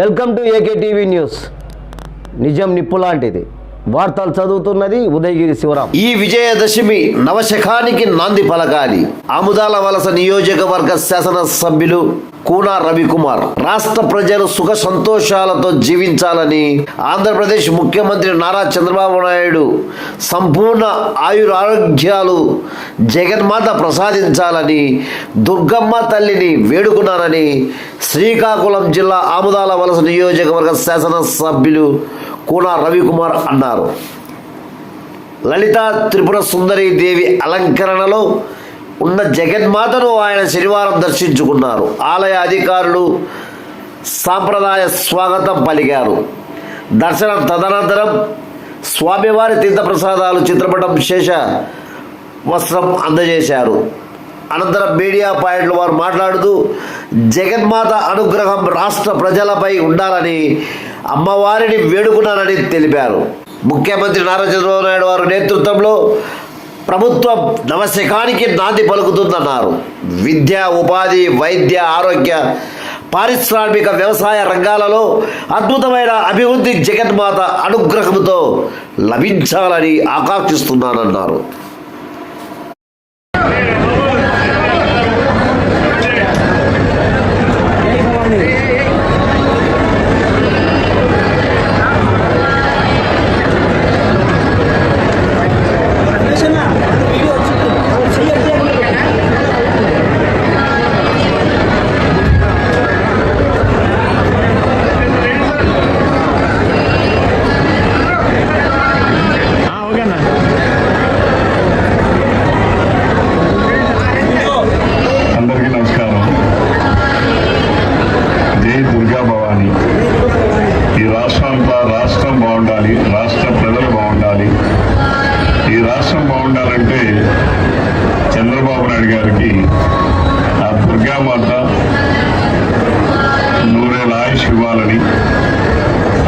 Welcome to AK TV news. నిజం నిప్పు లాంటిది. వార్తలు చదువుతున్నది ఉదయగిరి శివరాం. ఈ విజయదశమి నవశకానికి నాంది పలకాలి. ఆముదాల వలస నియోజకవర్గ శాసనసభ్యులు కూనా రవికుమార్. రాష్ట్ర ప్రజలు సుఖ సంతోషాలతో జీవించాలని ఆంధ్రప్రదేశ్ ముఖ్యమంత్రి నారా చంద్రబాబు నాయుడు సంపూర్ణ ఆయురారోగ్యాలు జగన్మాత ప్రసాదించాలని దుర్గమ్మ తల్లిని వేడుకున్నారని శ్రీకాకుళం జిల్లా ఆముదాల వలస నియోజకవర్గ శాసనసభ్యులు కూనా రవికుమార్ అన్నారు. లలిత త్రిపుర సుందరి దేవి అలంకరణలో ఉన్న జగన్మాతను ఆయన శనివారం దర్శించుకున్నారు. ఆలయ అధికారులు సాంప్రదాయ స్వాగతం పలికారు. దర్శనం తదనంతరం స్వామివారి తీర్థప్రసాదాలు చిత్రపటం శేష వస్త్రం అందజేశారు. అనంతరం మీడియా పాయింట్లు వారు మాట్లాడుతూ జగన్మాత అనుగ్రహం రాష్ట్ర ప్రజలపై ఉండాలని అమ్మవారిని వేడుకున్నారని తెలిపారు. ముఖ్యమంత్రి నారా చంద్రబాబు నాయుడు వారి నేతృత్వంలో ప్రభుత్వం నవశకానికి నాంది పలుకుతుందన్నారు. విద్య ఉపాధి వైద్య ఆరోగ్య పారిశ్రామిక వ్యవసాయ రంగాలలో అద్భుతమైన అభివృద్ధి జగన్మాత అనుగ్రహంతో లభించాలని ఆకాంక్షిస్తున్నానన్నారు. బాగుండాలి రాష్ట్ర ప్రజలు బాగుండాలి. ఈ రాష్ట్రం బాగుండాలంటే చంద్రబాబు నాయుడు గారికి ఆ దుర్గామాత నూరేళ్ళ ఆయుష్ ఇవ్వాలని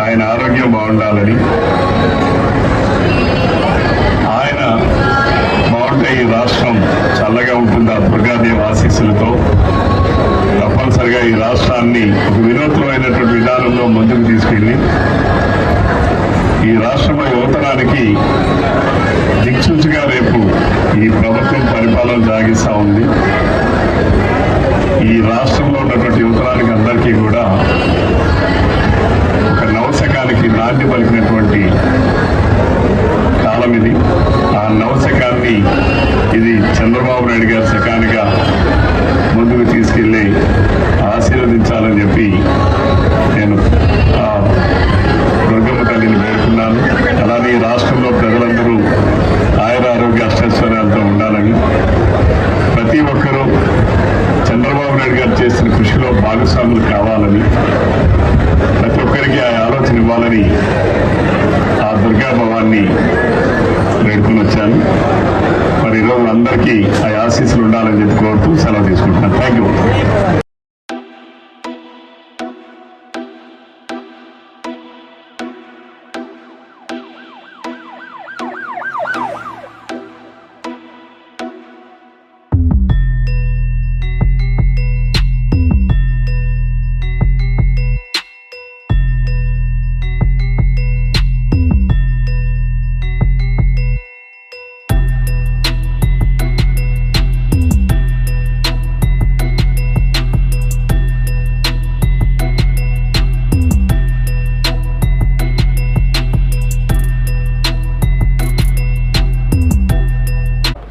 ఆయన ఆరోగ్యం బాగుండాలని. ఆయన బాగుంటే ఈ రాష్ట్రం చల్లగా ఉంటుంది ఆ దుర్గాదేవి ఆశీస్సులతో. తప్పనిసరిగా ఈ రాష్ట్రాన్ని ఒక వినూత్నమైనటువంటి విధానంలో ముందుకు తీసుకెళ్ళి ఈ రాష్ట్రంలో యువతరానికి దిక్సూచిగా రేపు ఈ ప్రభుత్వం పరిపాలన సాగిస్తూ ఉంది. ఈ రాష్ట్రంలో ఉన్నటువంటి యువతరానికి అందరికీ కూడా ఒక నవశకానికి నాంది పలికినటువంటి చేసిన కృషిలో భాగస్వాములు కావాలని ప్రతి ఒక్కరికి ఆ ఆలోచన ఇవ్వాలని ఆ దుర్గాభవాన్ని వేడుకొని వచ్చాను. మరి ఈరోజు అందరికీ ఆ ఆశీస్సులు ఉండాలని చెప్పి కోరుతూ సెలవు తీసుకుంటున్నాను. Thank you.